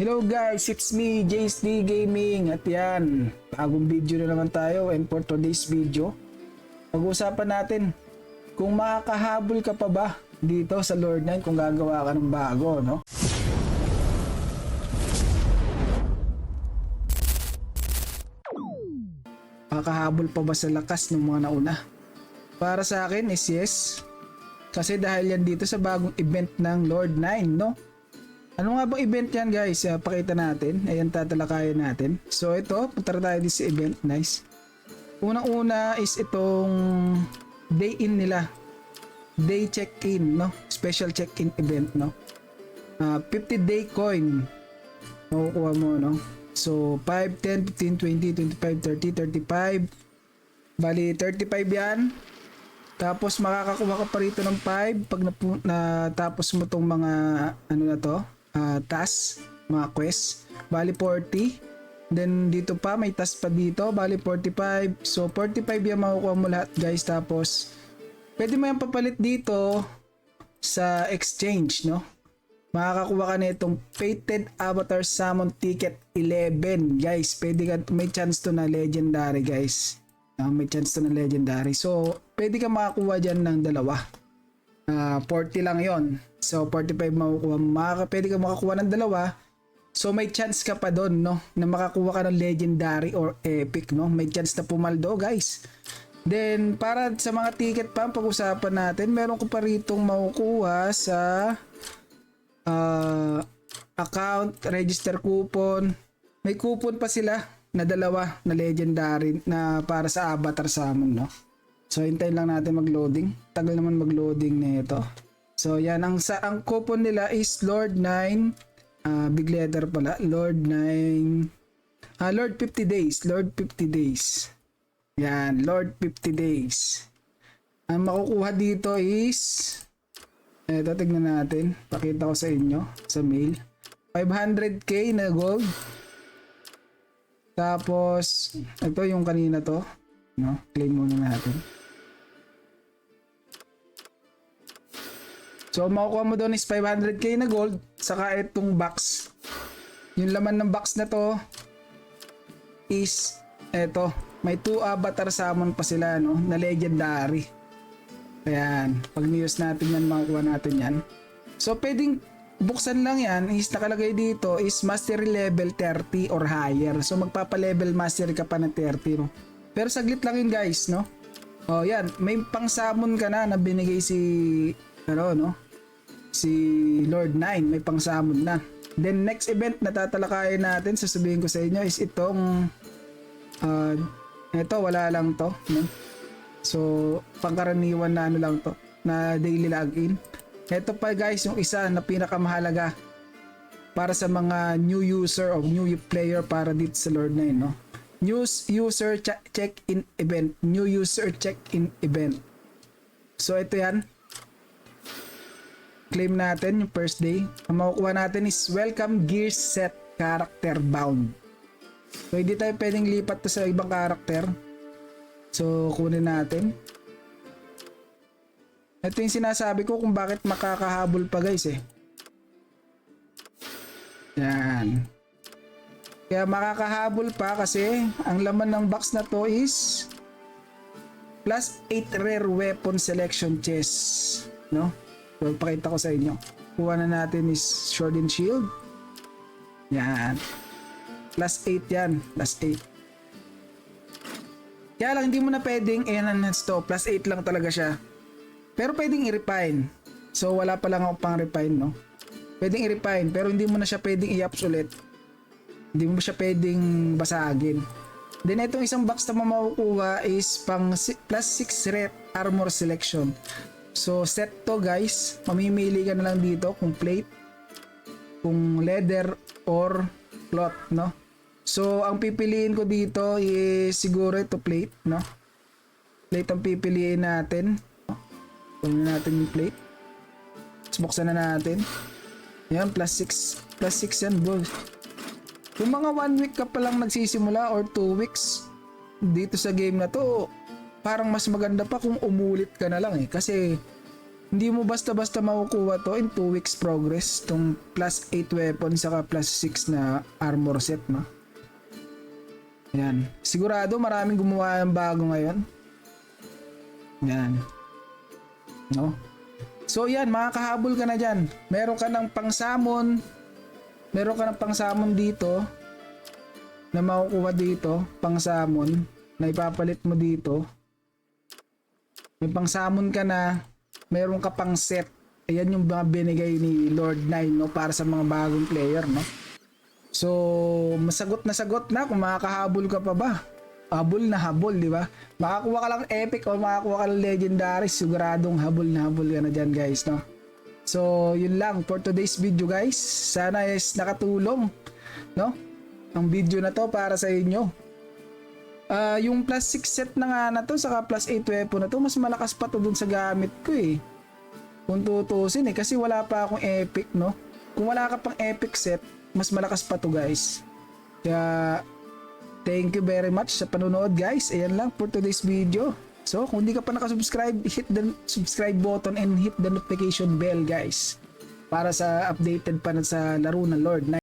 Hello guys, it's me, JSD Gaming at yan, bagong video na naman tayo and for today's video, pag-uusapan natin kung makakahabol ka pa ba dito sa Lord 9 kung gagawa ka ng bago, no? Makakahabol pa ba sa lakas ng mga nauna? Para sa akin is yes, kasi dahil yan dito sa bagong event ng Lord 9, no? Ano nga bang event yan guys? Uh, pakita natin. Ayan tatalakayan natin. So ito, punta tayo sa event. Nice. Unang-una is itong day in nila. Day check-in, no? Special check-in event, no? Uh, 50 day coin. Makukuha mo, no? So 5, 10, 15, 20, 25, 30, 35. Bali, 35 yan. Tapos makakakuha ka pa rito ng 5 pag natapos mo tong mga ano na to, uh, task, mga quest. Bali 40. Then dito pa may task pa dito, bali 45. So 45 yan makukuha mo lahat guys. Tapos pwede mo yan papalit dito sa exchange, no? Makakakuha ka na itong Fated Avatar Summon Ticket 11. Guys, pwede ka, may chance to na legendary guys. Ah, may chance to na legendary. So, pwede ka makakuha dyan ng dalawa. Ah, 40 lang yon So, 45 makukuha. Makaka, pwede ka makakuha ng dalawa. So, may chance ka pa doon, no? Na makakuha ka ng legendary or epic, no? May chance na pumaldo, guys. Then, para sa mga ticket pa, pag-usapan natin, meron ko pa ritong makukuha sa ah, account, register coupon. May coupon pa sila na dalawa na legendary na para sa avatar summon, no? So, hintayin lang natin mag-loading. Tagal naman mag-loading nito. So, yan. Ang, sa, ang coupon nila is Lord 9. ah, big letter pala. Lord 9. Ah, Lord 50 days. Lord 50 days. Yan. Lord 50 days. Ang makukuha dito is... Eto, tignan natin. Pakita ko sa inyo sa mail. 500k na gold. Tapos, ito yung kanina to. No? Claim muna natin. So, makukuha mo doon is 500k na gold. Saka itong box. Yung laman ng box na to is eto. May 2 avatar summon pa sila, no? Na legendary. Ayan. Pag news natin yan, makukuha natin yan. So, pwedeng buksan lang yan is nakalagay dito is mastery level 30 or higher. So, magpapa-level mastery ka pa ng 30, no? Pero saglit lang yun, guys, no? Oh, yan. May pang-summon ka na na binigay si ano, no? Si Lord 9, may pang-summon na. Then, next event na tatalakayin natin, sasabihin ko sa inyo is itong uh, ito, wala lang to, no? So, pangkaraniwan na ano lang to, na daily login. Ito pa guys, yung isa na pinakamahalaga para sa mga new user o new player para dito sa Lord 9, no? News user che- check-in event. New user check-in event. So, ito yan. Claim natin yung first day. Ang makukuha natin is Welcome Gear Set Character Bound. So, hindi tayo pwedeng lipat sa ibang character. So, kunin natin. Ito yung sinasabi ko kung bakit makakahabol pa guys eh. Yan. Kaya makakahabol pa kasi ang laman ng box na to is plus 8 rare weapon selection chest. No? So, pakita ko sa inyo. Kuha na natin is sword and shield. Yan. Plus 8 yan. Plus 8. Kaya lang hindi mo na pwedeng enhance to. Plus 8 lang talaga siya. Pero pwedeng i-refine. So wala pa lang ako pang refine no. Pwedeng i-refine pero hindi mo na siya pwedeng i-ups ulit. Hindi mo siya pwedeng basagin. Then itong isang box na makukuha is pang plus 6 red armor selection. So set to guys. Mamimili ka na lang dito kung plate, kung leather or cloth no. So, ang pipiliin ko dito is siguro ito plate, no? Plate ang pipiliin natin. Kunin natin yung plate. Tapos buksan na natin. Yan, plus 6. Plus 6 yan, bro. Kung mga 1 week ka pa lang nagsisimula or 2 weeks dito sa game na to, parang mas maganda pa kung umulit ka na lang eh. Kasi Hindi mo basta-basta makukuha to in 2 weeks progress tong plus 8 weapon saka plus 6 na armor set no. Yan. Sigurado maraming gumawa ng bago ngayon. Yan. No? So yan, makakahabol ka na dyan. Meron ka ng pang-summon. Meron ka ng pang-summon dito. Na makukuha dito. Pang-summon. Na ipapalit mo dito. May pang-summon ka na. Meron ka pang set. Ayan yung mga binigay ni Lord 9 no, para sa mga bagong player. No? So, masagot na sagot na kung makakahabol ka pa ba. Habol na habol, di ba? Makakuha ka lang epic o makakuha ka lang legendary, siguradong habol na habol ka na dyan guys, no? So, yun lang for today's video guys. Sana is nakatulong, no? Ang video na to para sa inyo. Ah, yung plus 6 set na nga na to, saka plus 8 weapon na to, mas malakas pa to dun sa gamit ko eh. Kung tutusin eh, kasi wala pa akong epic, no? Kung wala ka pang epic set, mas malakas pa to guys. Kaya, thank you very much sa panonood guys. Ayan lang for today's video. So, kung hindi ka pa nakasubscribe, hit the subscribe button and hit the notification bell guys. Para sa updated pa na sa laro ng Lord 9.